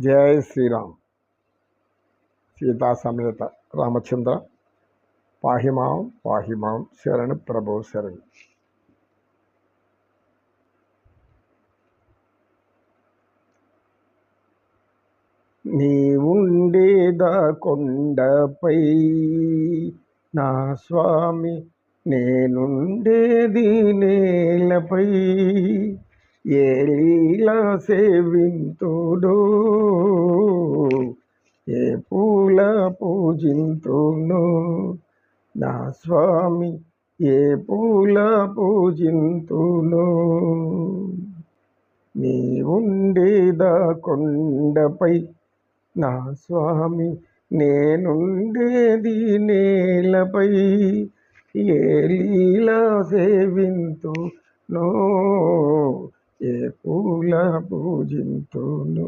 జయ శ్రీరామ్. సీతా సమేత రామచంద్ర పాహిమాం పాహిమాం శరణు ప్రభో శరణ్. నీవుండేదా కొండపై నా స్వామి నేనుండేది నేలపై. ఏ లీలా సేవింతుడో ఏ పూల పూజింతును నా స్వామి ఏ పూల పూజింతును నీ ఉండేదా కొండపై నా స్వామి నేనుండేది నేలపై. ఏ లీలా సేవింతు నో ఏ పూల పూజింతును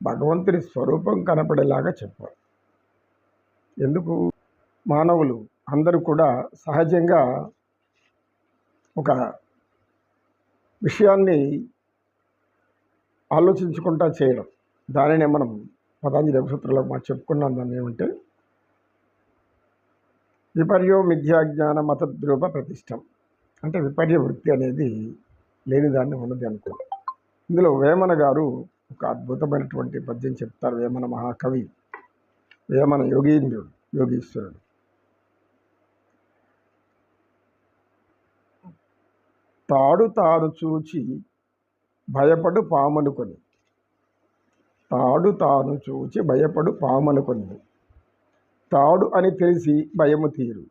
భగవంతుని స్వరూపం కనపడేలాగా చెప్పారు ఎందుకు? మానవులు అందరూ కూడా సహజంగా ఒక విషయాన్ని ఆలోచించుకుంటా చేయడం. దానినే మనం పతాంజలి నక్షత్రంలో మాట చెప్పుకున్నాం దాన్ని ఏమంటే విపర్యో మిథ్యాజ్ఞాన మతద్రూప ప్రతిష్టం. అంటే విపర్య వృత్తి అనేది లేని దాన్ని ఉన్నది అనుకో ఇందులో వేమన గారు ఒక అద్భుతమైనటువంటి పద్యం చెప్తారు. వేమన మహాకవి వేమన యోగీంద్రుడు యోగీశ్వరుడు. తాడు తాను చూచి భయపడు పామనుకొని తాడు తాను చూచి భయపడు పామనుకొని తాడు అని తెలిసి భయము తీరు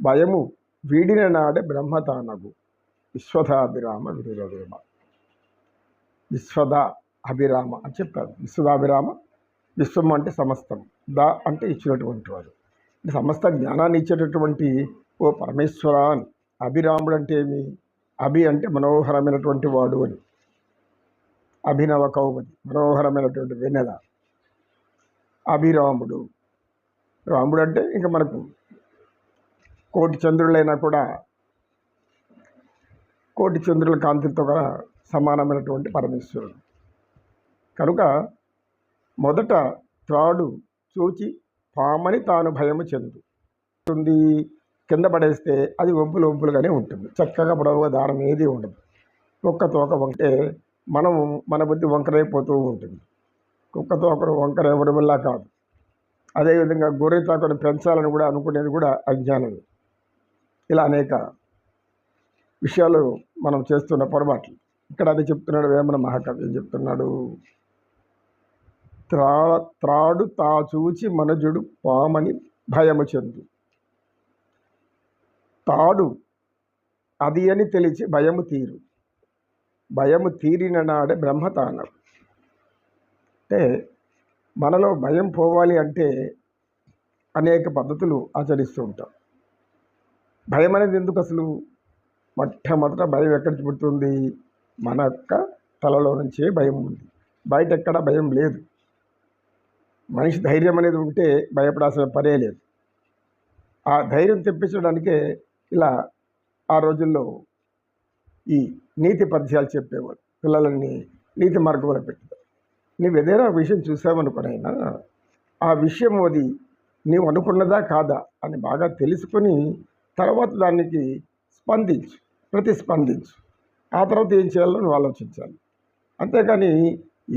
భయము వీడిన నాడే బ్రహ్మతానగు విశ్వదాభిరామ విరురవేమ విశ్వద అభిరామ అని చెప్పారు. విశ్వదాభిరామ విశ్వం అంటే సమస్తం. ద అంటే ఇచ్చినటువంటి వాడు. సమస్త జ్ఞానాన్ని ఇచ్చేటటువంటి ఓ పరమేశ్వర అని అభిరాముడు అంటే ఏమి? అభి అంటే మనోహరమైనటువంటి వాడు అని. అభినవ కౌమది మనోహరమైనటువంటి వెన్నెల. అభిరాముడు. రాముడు అంటే ఇంకా మనకు కోటి చంద్రులైనా కూడా కోటి చంద్రుల కాంతితో కూడా సమానమైనటువంటి పరమేశ్వరుడు. కనుక మొదట త్రాడు చూచి పామని తాను భయము చెందుతుంది కింద పడేస్తే అది వంపులు వంపులుగానే ఉంటుంది. చక్కగా పొడవుగా దారం ఏది ఉండదు. కుక్క తోక వంటే మనం మన బుద్ధి వంకరైపోతూ ఉంటుంది. కుక్క తోకను వంకర ఎవరి వల్ల కాదు. అదేవిధంగా గొర్రె తోకను పెంచాలని కూడా అనుకునేది కూడా అజ్ఞానమే. ఇలా అనేక విషయాలు మనం చేస్తున్న పొరపాట్లు. ఇక్కడ అది చెప్తున్నాడు వేమన మహాకవి ఏం చెప్తున్నాడు? త్రా త్రాడు తా చూచి మనజుడు పామని భయము చెందు. తాడు అది అని తెలిసి భయము తీరు. భయము తీరిన నాడే బ్రహ్మతానం. అంటే మనలో భయం పోవాలి అంటే అనేక పద్ధతులు ఆచరిస్తూ ఉంటాం. భయం అనేది ఎందుకు అసలు? మొట్టమొదట భయం ఎక్కడ పుడుతుంది మన యొక్క తలలో నుంచే భయం ఉంది. బయట ఎక్కడ భయం లేదు. మనిషి ధైర్యం అనేది ఉంటే భయపడాల్సిన పనే లేదు. ఆ ధైర్యం తెప్పించడానికే ఇలా ఆ రోజుల్లో ఈ నీతి పద్యాలు చెప్పేవాడు పిల్లలని నీతి మార్గంలో పెట్టారు నీవు ఏదైనా విషయం చూసావనుకునైనా ఆ విషయం అది నీవు అనుకున్నదా కాదా అని బాగా తెలుసుకొని తర్వాత దానికి స్పందించు ప్రతిస్పందించు. ఆ తర్వాత ఏం చేయాలో నువ్వు ఆలోచించాలి. అంతేకాని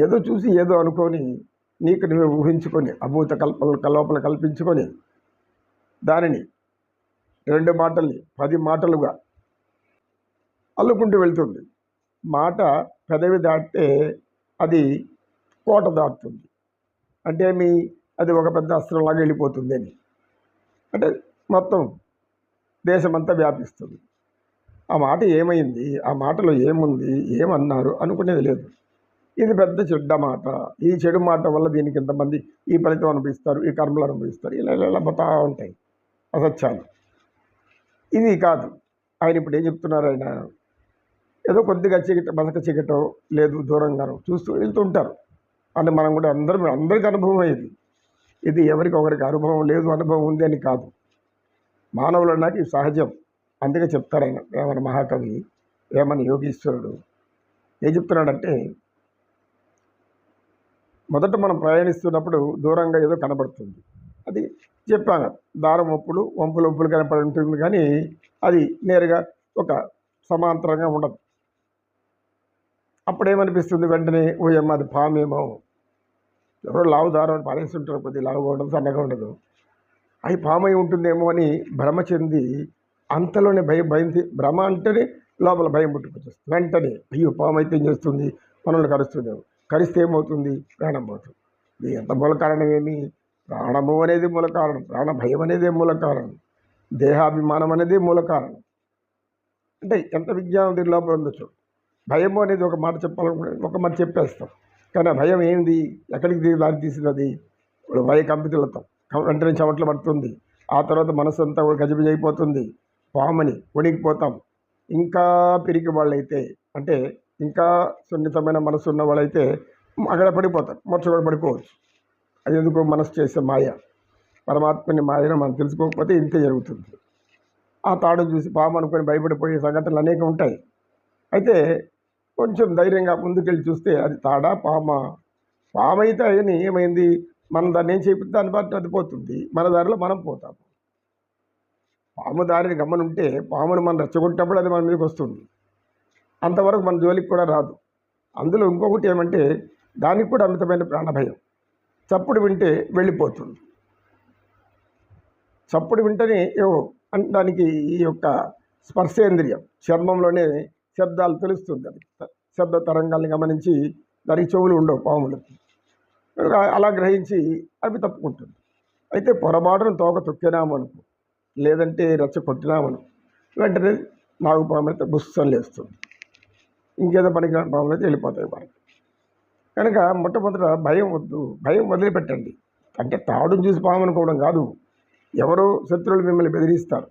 ఏదో చూసి ఏదో అనుకొని నీకు నువ్వు ఊహించుకొని అభూత కల్పనలు కల్పన కల్పించుకొని దానిని రెండు మాటల్ని పది మాటలుగా అల్లుకుంటూ వెళ్తుంది. మాట పెదవి దాటితే అది కోట దాటుతుంది. అంటే మీ అది ఒక పెద్ద అస్త్రంలాగా వెళ్ళిపోతుంది అని. అంటే మొత్తం దేశమంతా వ్యాపిస్తుంది. ఆ మాట ఏమైంది? ఆ మాటలో ఏముంది? ఏమన్నారు? అనుకునేది లేదు. ఇది పెద్ద చెడ్డ మాట. ఈ చెడు మాట వల్ల దీనికి ఇంతమంది ఈ ఫలితం అనుభవిస్తారు ఈ కర్మలు అనుభవిస్తారు ఇలా ఇలా పోతా ఉంటాయి. అసత్యాలు. ఇది కాదు. ఆయన ఇప్పుడు ఏం చెప్తున్నారు ఆయన? ఏదో కొద్దిగా చీకట బసక చీకటో లేదు దూరంగానో చూస్తూ వెళ్తూ ఉంటారు. అని మనం కూడా అందరం అందరికీ అనుభవం అయ్యేది ఇది ఎవరికి ఒకరికి అనుభవం లేదు అనుభవం ఉంది అని కాదు. మానవులు అన్నాక ఇది సహజం. అందుకే చెప్తారు ఆయన వేమన మహాకవి వేమన యోగీశ్వరుడు. ఏం చెప్తున్నాడంటే మొదట మనం ప్రయాణిస్తున్నప్పుడు దూరంగా ఏదో కనబడుతుంది. అది చెప్పాను. దారం ఒప్పులు వంపులు ఒప్పులు కనపడి ఉంటుంది కానీ అది నేరుగా ఒక సమాంతరంగా ఉండదు. అప్పుడేమనిపిస్తుంది వెంటనే ఓయమ్మ అది పామేమో. ఎవరో లావు దారం అని పారేస్తుంటారు కొద్దిగా లావుగా ఉండదు సన్నగా ఉండదు. అవి పామై ఉంటుందేమో అని భ్రమ చెంది అంతలోనే భయం భయం భ్రమ అంటేనే లోపల భయం పుట్టుకొచ్చేస్తుంది. వెంటనే అయ్యో పాము అయితే ఏం చేస్తుంది? మనల్ని కరుస్తుందేమో కరిస్తే ఏమవుతుంది? ప్రాణం పోతుంది. ఇది ఎంత మూల కారణం ఏమి? ప్రాణము అనేది మూల కారణం. ప్రాణ భయం అనేది మూల కారణం. దేహాభిమానం అనేది మూల కారణం. అంటే ఎంత విజ్ఞానం దీని లోపల ఉండొచ్చు భయము అనేది ఒక మాట చెప్పాలనుకుంటే ఒక మాట చెప్పేస్తాం. కానీ ఆ భయం ఏంది? ఎక్కడికి దారి తీసినది అది? భయ కంపితులతో వెంటనే చెమట్లు పడుతుంది. ఆ తర్వాత మనసు అంతా కూడా గజిబిజి అయిపోతుంది. పామని వణికిపోతాం. ఇంకా పిరికి వాళ్ళైతే అంటే ఇంకా సున్నితమైన మనసు ఉన్న వాళ్ళైతే అక్కడ పడిపోతారు. మొచ్చ కూడా పడిపోవచ్చు. అది ఎందుకు మనసు చేసే మాయ. పరమాత్మని మాయను మనం తెలుసుకోకపోతే ఇంతే జరుగుతుంది. ఆ తాడు చూసి పాము అనుకొని భయపడిపోయే సంఘటనలు అనేక ఉంటాయి. అయితే కొంచెం ధైర్యంగా ముందుకెళ్ళి చూస్తే అది తాడా పామా? పామైతే అయితే అయ్యని ఏమైంది? మనం దాన్ని ఏం చేపితే దాన్ని బట్టి అది పోతుంది. మన దారిలో మనం పోతాము. పాము దారిని గమనుంటే పామును మనం రెచ్చగొట్టేటప్పుడు అది మన మీదకి వస్తుంది. అంతవరకు మన జోలికి కూడా రాదు. అందులో ఇంకొకటి ఏమంటే దానికి కూడా అమితమైన ప్రాణభయం. చప్పుడు వింటే వెళ్ళిపోతుంది. చప్పుడు వింటేనే ఏవో దానికి ఈ యొక్క స్పర్శేంద్రియం. చర్మంలోనే శబ్దాలు తెలుస్తుంది. అది శబ్ద తరంగాల్ని గమనించి దానికి చెవులు ఉండవు పాములకి. అలా- గ్రహించి అవి తప్పుకుంటుంది. అయితే పొరపాటును తోక తొక్కినామనుకో లేదంటే రచ్చ కొట్టినామనుకో వెంటనే నాగు పాము అయితే బుస్సం లేస్తుంది. ఇంకేదో పనికి పాములు అయితే వెళ్ళిపోతాయి మనకి. కనుక మొట్టమొదట భయం వద్దు భయం వదిలిపెట్టండి. అంటే తాడును చూసి పాము అనుకోవడం కాదు. ఎవరో శత్రువులు మిమ్మల్ని బెదిరిస్తారు.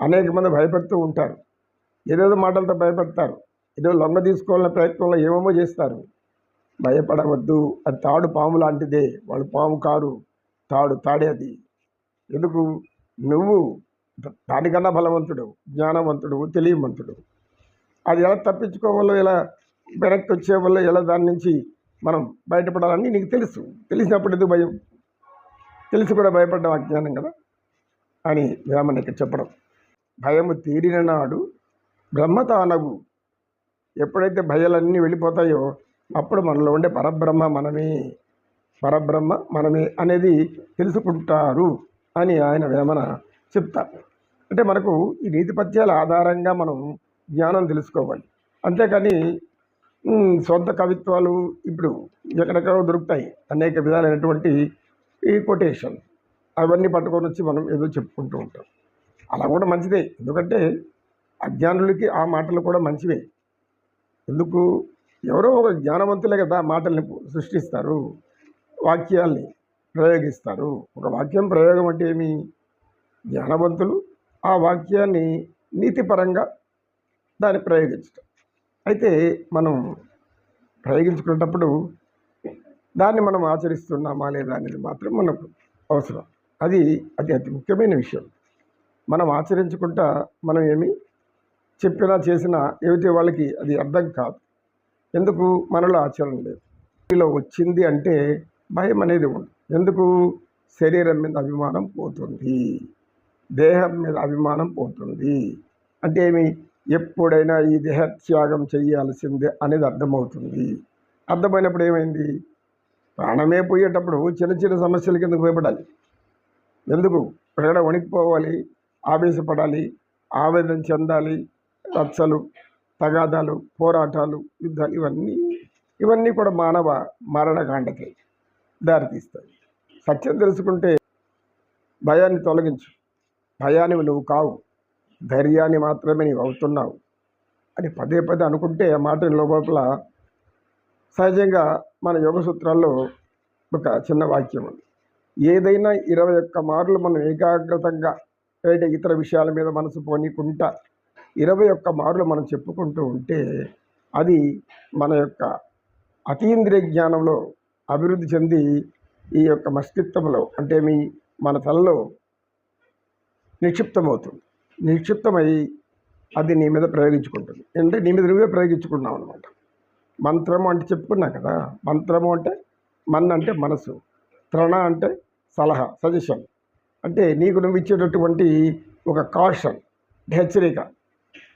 అనేక మంది భయపెడుతూ ఉంటారు. ఏదేదో మాటలతో భయపెడతారు. ఏదో లొంగ తీసుకోవాలనే ప్రయత్నంలో ఏమేమో చేస్తారు. భయపడవద్దు. అది తాడు పాము లాంటిదే. వాళ్ళు పాము కారు తాడు తాడే అది. ఎందుకు? నువ్వు దానికన్నా బలవంతుడు జ్ఞానవంతుడు తెలియవంతుడు అది ఎలా తప్పించుకోవాలో ఎలా వెనక్కి వచ్చే వల్ల ఎలా దాని నుంచి మనం బయటపడాలని నీకు తెలుసు. తెలిసినప్పుడు ఎందుకు భయం? తెలిసి కూడా భయపడ్డం అజ్ఞానం కదా అని వేమన్ ఇక్కడ చెప్పడం. భయము తీరిన నాడు బ్రహ్మ తానవు ఎప్పుడైతే భయాలన్నీ వెళ్ళిపోతాయో అప్పుడు మనలో ఉండే పరబ్రహ్మ మనమే పరబ్రహ్మ మనమే అనేది తెలుసుకుంటారు అని ఆయన వేమన చెప్తారు అంటే మనకు ఈ నీతి పద్యాల ఆధారంగా మనం జ్ఞానం తెలుసుకోవాలి. అంతేకాని సొంత కవిత్వాలు ఇప్పుడు ఎక్కడెక్కడో దొరుకుతాయి. అనేక విధాలైనటువంటి ఈ కొటేషన్ అవన్నీ పట్టుకొని వచ్చి మనం ఏదో చెప్పుకుంటూ ఉంటాం. అలా కూడా మంచిదే. ఎందుకంటే అజ్ఞానులకి ఆ మాటలు కూడా మంచివే. ఎందుకు? ఎవరో ఒక జ్ఞానవంతులే కదా మాటల్ని సృష్టిస్తారు వాక్యాల్ని ప్రయోగిస్తారు. ఒక వాక్యం ప్రయోగం అంటే ఏమి? జ్ఞానవంతులు ఆ వాక్యాన్ని నీతిపరంగా దాన్ని ప్రయోగించటం. అయితే మనం ప్రయోగించుకునేటప్పుడు దాన్ని మనం ఆచరిస్తున్నామా లేదా అనేది మాత్రం మనకు అవసరం. అది అది అతి ముఖ్యమైన విషయం. మనం ఆచరించుకుంటా మనం ఏమి చెప్పినా చేసినా ఏమిటి వాళ్ళకి అది అర్థం కాదు. ఎందుకు మనలో ఆచరణ లేదు? ఇలా వచ్చింది అంటే భయం అనేది ఉండదు ఎందుకు? శరీరం మీద అభిమానం పోతుంది. దేహం మీద అభిమానం పోతుంది. అంటే ఏమి? ఎప్పుడైనా ఈ దేహత్యాగం చేయాల్సిందే అనేది అర్థమవుతుంది. అర్థమైనప్పుడు ఏమైంది? ప్రాణమే పోయేటప్పుడు చిన్న చిన్న సమస్యల కింద భయపడాలి ఎందుకు? ప్రేడ వణికిపోవాలి ఆవేశపడాలి ఆవేదన చెందాలి రచ్చలు తగాదాలు పోరాటాలు యుద్ధాలు ఇవన్నీ ఇవన్నీ కూడా మానవ మరణకాండకి దారితీస్తాయి. సత్యం తెలుసుకుంటే భయాన్ని తొలగించు. భయాన్ని నువ్వు కావు. ధైర్యాన్ని మాత్రమే నీవు అవుతున్నావు అని పదే పదే అనుకుంటే ఆ మాట లోపల సహజంగా మన యోగ సూత్రాల్లో ఒక చిన్న వాక్యం ఉంది. ఏదైనా ఇరవై ఒక్క మార్లు మనం ఏకాగ్రతంగా బయట ఇతర విషయాల మీద మనసు పోనీకుంటా ఇరవై ఒక్క మార్లు మనం చెప్పుకుంటూ ఉంటే అది మన యొక్క అతీంద్రియ జ్ఞానంలో అభివృద్ధి చెంది ఈ యొక్క మస్తిత్వంలో అంటే మీ మన తలలో నిక్షిప్తమవుతుంది. నిక్షిప్తమై అది నీ మీద ప్రయోగించుకుంటుంది. అంటే నీ మీద నువ్వే ప్రయోగించుకున్నావు అనమాట మంత్రము అంటే చెప్పుకున్నా కదా మంత్రము అంటే మన్ అంటే మనసు త్రణ అంటే సలహా సజెషన్. అంటే నీకు నువ్వు ఇచ్చేటటువంటి ఒక కాషన్ హెచ్చరిక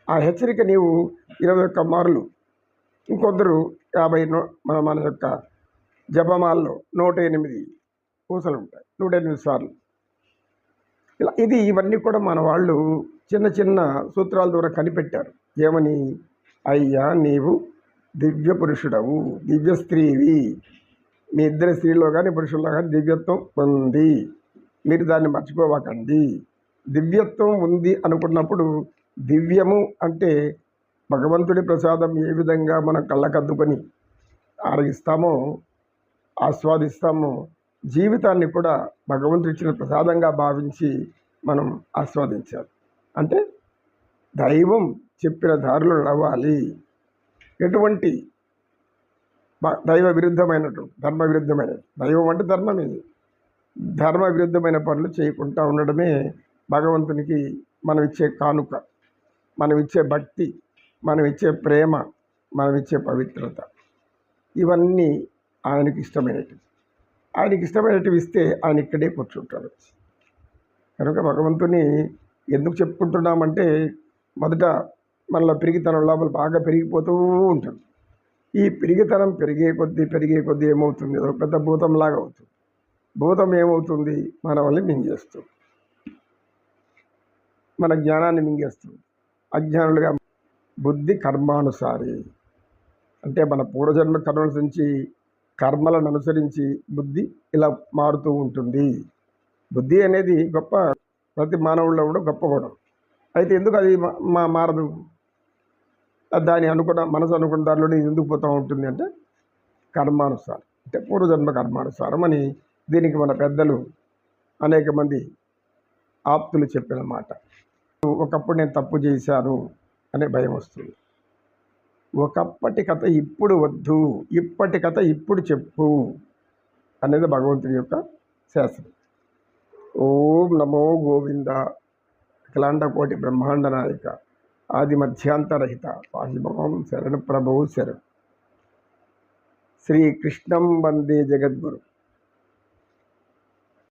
ఆ హెచ్చరిక నీవు ఇరవై ఒక్క మార్లు ఇంకొందరు యాభై నో మన మన యొక్క జపమాల్లో నూట ఎనిమిది పూసలు ఉంటాయి. నూట ఎనిమిది సార్లు. ఇలా ఇది ఇవన్నీ కూడా మన వాళ్ళు చిన్న చిన్న సూత్రాల ద్వారా కనిపెట్టారు. ఏమని? అయ్యా నీవు దివ్య పురుషుడవు దివ్య స్త్రీవి. మీ ఇద్దరి స్త్రీలో కానీ పురుషుల్లో కానీ దివ్యత్వం ఉంది. మీరు దాన్ని మర్చిపోవకండి. దివ్యత్వం ఉంది అనుకున్నప్పుడు దివ్యము అంటే భగవంతుడి ప్రసాదం ఏ విధంగా మనం కళ్ళకద్దుకొని ఆరగిస్తామో ఆస్వాదిస్తామో జీవితాన్ని కూడా భగవంతుడు ఇచ్చిన ప్రసాదంగా భావించి మనం ఆస్వాదించాలి. అంటే దైవం చెప్పిన దారిలో నడవాలి. ఎటువంటి దైవ విరుద్ధమైనటువంటి ధర్మ విరుద్ధమైన దైవం అంటే ధర్మం ఇది. ధర్మ విరుద్ధమైన పనులు చేయకుండా ఉండడమే భగవంతునికి మనం ఇచ్చే కానుక. మనం ఇచ్చే భక్తి మనం ఇచ్చే ప్రేమ మనం ఇచ్చే పవిత్రత. ఇవన్నీ ఆయనకి ఇష్టమైనవి ఆయనకి ఇష్టమైనటివి ఇస్తే ఆయన ఇక్కడే కూర్చుంటాడు. కనుక భగవంతుని ఎందుకు చెప్పుకుంటున్నామంటే మొదట మనలో పెరిగితనం లోపల బాగా పెరిగిపోతూ ఉంటుంది. ఈ పెరిగితనం పెరిగే కొద్దీ పెరిగే కొద్దీ ఏమవుతుంది? ఒక పెద్ద భూతంలాగా అవుతుంది. భూతం ఏమవుతుంది? మన వల్ల మింగేస్తుంది. మన జ్ఞానాన్ని మింగేస్తుంది. అజ్ఞానులుగా బుద్ధి కర్మానుసారి. అంటే మన పూర్వజన్మ కర్మల నుంచి కర్మలను అనుసరించి బుద్ధి ఇలా మారుతూ ఉంటుంది. బుద్ధి అనేది గొప్ప ప్రతి మానవుల్లో కూడా గొప్ప గుణం. అయితే ఎందుకు అది మా- మారదు? దాని అనుకున్న మనసు అనుకున్న దానిలోనే ఎందుకు పోతూ ఉంటుంది అంటే కర్మానుసారం. అంటే పూర్వజన్మ కర్మానుసారం అని దీనికి మన పెద్దలు అనేక మంది ఆప్తులు చెప్పిన మాట. ఒకప్పుడు నేను తప్పు చేశాను అనే భయం వస్తుంది. ఒకప్పటి కథ ఇప్పుడు వద్దు ఇప్పటి కథ ఇప్పుడు చెప్పు అనేది భగవంతుడి యొక్క శాస్త్రం ఓం నమో గోవింద అఖిలాండకోటి బ్రహ్మాండ నాయక ఆది మధ్యాంతరహిత పాశుభవం శరణ ప్రభు శరణ్. శ్రీకృష్ణం వందే జగద్గురు.